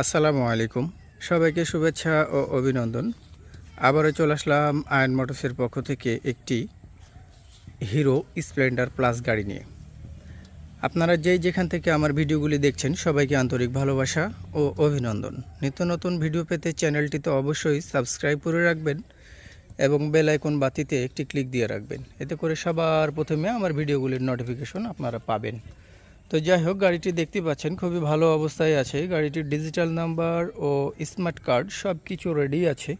আসসালামু আলাইকুম। সবাইকে শুভেচ্ছা ও অভিনন্দন। আবারও চলে আসলাম আয়ন মোটরসের পক্ষ থেকে একটি হিরো স্প্লেন্ডার প্লাস গাড়ি নিয়ে। আপনারা যেই যেখান থেকে আমার ভিডিওগুলি দেখছেন, সবাইকে আন্তরিক ভালোবাসা ও অভিনন্দন। নিত্য নতুন ভিডিও পেতে চ্যানেলটিতে অবশ্যই সাবস্ক্রাইব করে রাখবেন এবং বেল আইকন বাতিতে একটি ক্লিক দিয়ে রাখবেন। এতে করে সবার প্রথমে আমার ভিডিওগুলির নোটিফিকেশন আপনারা পাবেন। তো যাই হোক, গাড়িটি দেখতে পাচ্ছেন, খুবই ভালো অবস্থায় আছে। গাড়িটির ডিজিটাল নাম্বার ও স্মার্ট কার্ড সব কিছু রেডি আছে।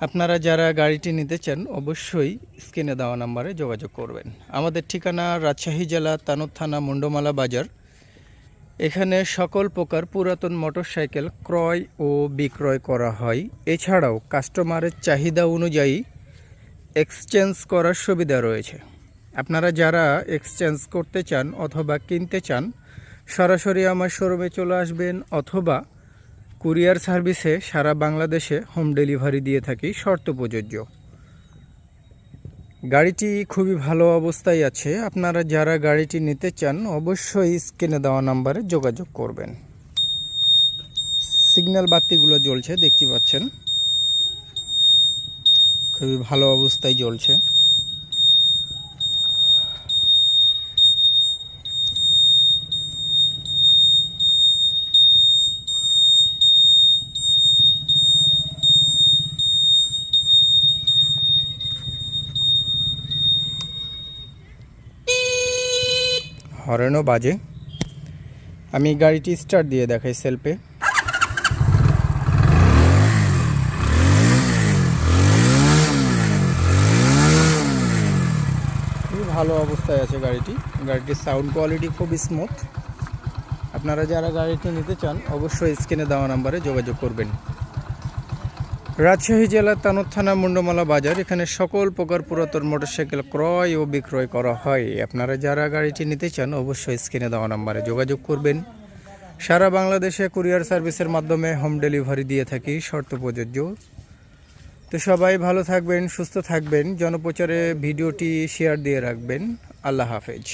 আপনারা যারা গাড়িটি নিতে চান, অবশ্যই স্ক্রিনে দেওয়া নাম্বারে যোগাযোগ করবেন। আমাদের ঠিকানা রাজশাহী জেলা, তানুর থানা, মুন্ডমালা বাজার। এখানে সকল প্রকার পুরাতন মোটরসাইকেল ক্রয় ও বিক্রয় করা হয়। এছাড়াও কাস্টমারের চাহিদা অনুযায়ী এক্সচেঞ্জ করার সুবিধা রয়েছে। আপনারা যারা এক্সচেঞ্জ করতে চান অথবা কিনতে চান, সরাসরি আমার শোরুমে চলে আসবেন অথবা কুরিয়ার সার্ভিসে সারা বাংলাদেশে হোম ডেলিভারি দিয়ে থাকি শর্ত প্রযোজ্য। গাড়িটি খুবই ভালো অবস্থায় আছে। আপনারা যারা গাড়িটি নিতে চান, অবশ্যই স্ক্রিনে দেওয়া নাম্বারে যোগাযোগ করবেন। সিগন্যাল বাতিগুলো জ্বলছে, দেখতে পাচ্ছেন? খুবই ভালো অবস্থায় জ্বলছে। হরেনও বাজে। আমি গাড়িটি স্টার্ট দিয়ে দেখাই সেলফে। খুবই ভালো অবস্থায় আছে গাড়িটি। গাড়িটির সাউন্ড কোয়ালিটি খুব স্মুথ আপনারা যারা গাড়িটি নিতে চান, অবশ্যই স্ক্রিনে দেওয়া নাম্বারে যোগাযোগ করবেন। রাজশাহী জেলার তানুর থানা মুন্ডমালা বাজার, এখানে সকল প্রকার পুরাতন মোটরসাইকেল ক্রয় ও বিক্রয় করা হয়। আপনারা যারা গাড়িটি নিতে চান, অবশ্যই স্ক্রিনে দেওয়া নাম্বারে যোগাযোগ করবেন। সারা বাংলাদেশে কুরিয়ার সার্ভিসের মাধ্যমে হোম ডেলিভারি দিয়ে থাকি শর্ত প্রযোজ্য। তো সবাই ভালো থাকবেন, সুস্থ থাকবেন। জনপ্রচারে ভিডিওটি শেয়ার দিয়ে রাখবেন। আল্লাহ হাফেজ।